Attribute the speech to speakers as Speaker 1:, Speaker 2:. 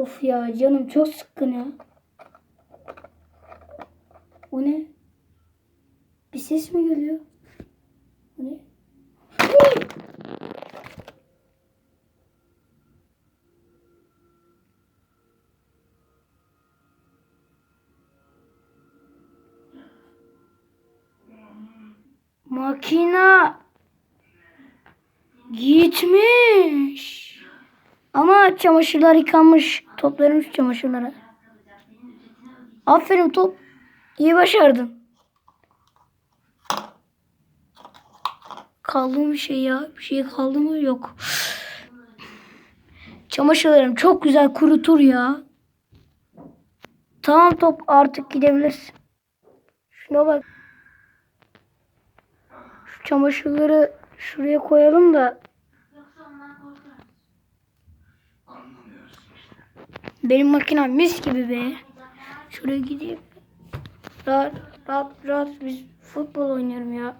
Speaker 1: Of ya canım çok sıkkın ya. O ne? Bir ses mi geliyor? O ne? Makina gitmiş. Ama çamaşırlar yıkanmış. Toplarmış çamaşırları. Aferin top. İyi başardın. Kaldı bir şey ya? Bir şey kaldı mı? Yok. Çamaşırlarım çok güzel kurutur ya. Tamam top artık gidebilirsin. Şuna bak. Şu çamaşırları şuraya koyalım da Benim makinem mis gibi be. Şuraya gideyim. Rahat, rahat, rahat biz futbol oynuyorum ya.